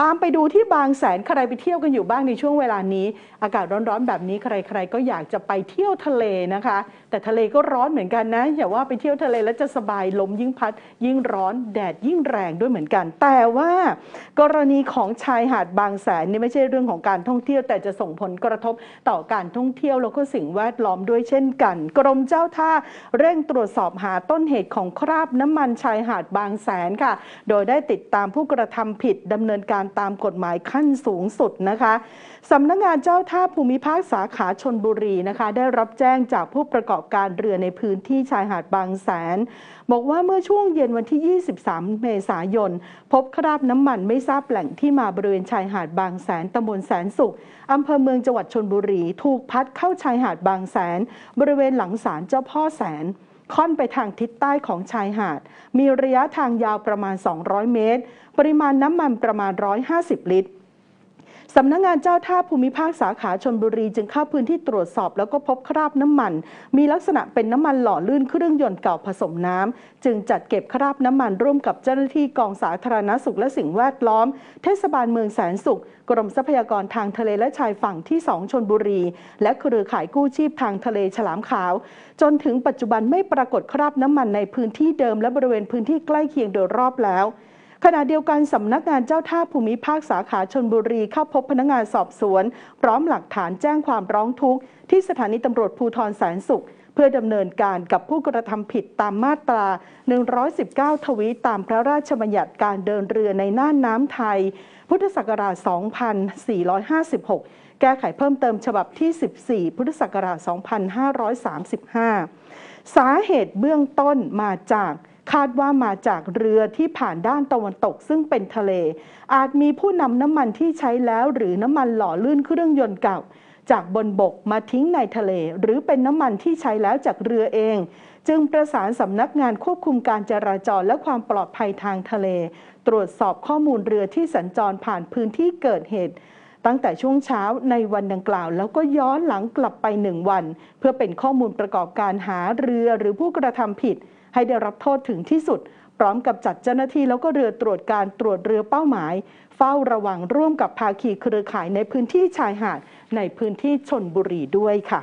ตามไปดูที่บางแสนใครไปเที่ยวกันอยู่บ้างในช่วงเวลานี้ อากาศร้อนๆ แบบนี้ใครๆก็อยากจะไปเที่ยวทะเลนะคะ แต่ทะเลก็ร้อนเหมือนกันนะ อย่าว่าไปเที่ยวทะเลแล้วจะสบายลมยิ่งพัด ยิ่งร้อนแดดยิ่งแรงด้วยเหมือนกัน แต่ว่ากรณีของชายหาดบางแสนนี่ไม่ใช่เรื่องของการท่องเที่ยว แต่จะส่งผลกระทบต่อการท่องเที่ยวแล้วก็สิ่งแวดล้อมด้วยเช่นกัน กรมเจ้าท่าเร่งตรวจสอบหาต้นเหตุของคราบน้ำมันชายหาดบางแสนค่ะ โดยได้ติดตามผู้กระทำผิดดำเนินการตามกฎหมายขั้นสูงสุดนะคะสำนักงงานเจ้าท่าภูมิภาคสาขาชนบุรีนะคะ ได้รับแจ้งจากผู้ประกอบการเรือในพื้นที่ชายหาดบางแสน บอกว่าเมื่อช่วงเย็นวันที่ 23 เมษายน พบคราบน้ำมันไม่ทราบแหล่งที่มาบริเวณชายหาดบางแสนตำบลแสนสุขอำเภอเมืองจังหวัดชนบุรี ถูกพัดเข้าชายหาดบางแสน บริเวณหลังศาลเจ้าพ่อแสน ค่อนไปทางทิศใต้ของชายหาด มีระยะทางยาวประมาณ 200 เมตร ปริมาณน้ำมันประมาณ 150 ลิตร สำนักงงานเจ้าท่าภูมิภาคสาขาชนบุรีจึงเข้าพื้นที่ตรวจสอบ แล้วก็พบคราบน้ำมัน มีลักษณะเป็นน้ำมันหล่อลื่นเครื่องยนต์เก่าผสมน้ำ จึงจัดเก็บคราบน้ำมันร่วมกับเจ้าหน้าที่กองสาธารณสุขและสิ่งแวดล้อม เทศบาลเมืองแสนสุข กรมทรัพยากรทางทะเลและชายฝั่งที่2ชนบุรี และเครือข่ายกู้ชีพทางทะเลฉลามขาว จนถึงปัจจุบันไม่ปรากฏคราบน้ำมันในพื้นที่เดิมและบริเวณพื้นที่ใกล้เคียงโดยรอบแล้ว ขณะเดียวกันสำนักงานเจ้าท่าภูมิภาคสาขาชนบุรีเข้าพบพนักงานสอบสวน พร้อมหลักฐานแจ้งความร้องทุกข์ที่สถานีตำรวจภูธรแสนสุข เพื่อดำเนินการกับผู้กระทำผิดตามมาตรา 119 ทวีตามพระราชบัญญัติการเดินเรือในน่านน้ำไทย พุทธศักราช 2456 แก้ไขเพิ่มเติมฉบับที่ 14 พุทธศักราช 2535 สาเหตุเบื้องต้นมาจาก คาดว่ามาจากเรือที่ผ่านด้านตะวันตกซึ่งเป็นทะเล อาจมีผู้นำน้ำมันที่ใช้แล้วหรือน้ำมันหล่อลื่นเครื่องยนต์เก่า จากบนบกมาทิ้งในทะเล หรือเป็นน้ำมันที่ใช้แล้วจากเรือเอง จึงประสานสำนักงานควบคุมการจราจรและความปลอดภัยทางทะเล ตรวจสอบข้อมูลเรือที่สัญจรผ่านพื้นที่เกิดเหตุ ตั้งแต่ช่วงเช้าในวันดังกล่าว แล้วก็ย้อนหลังกลับไปหนึ่งวัน เพื่อเป็นข้อมูลประกอบการหาเรือหรือผู้กระทำผิด ให้ได้รับโทษถึงที่สุด พร้อมกับจัดเจ้าหน้าที่แล้วก็เรือตรวจการตรวจเรือเป้าหมาย เฝ้าระวังร่วมกับภาคีเครือข่ายในพื้นที่ชายหาดในพื้นที่ชนบุรีด้วยค่ะ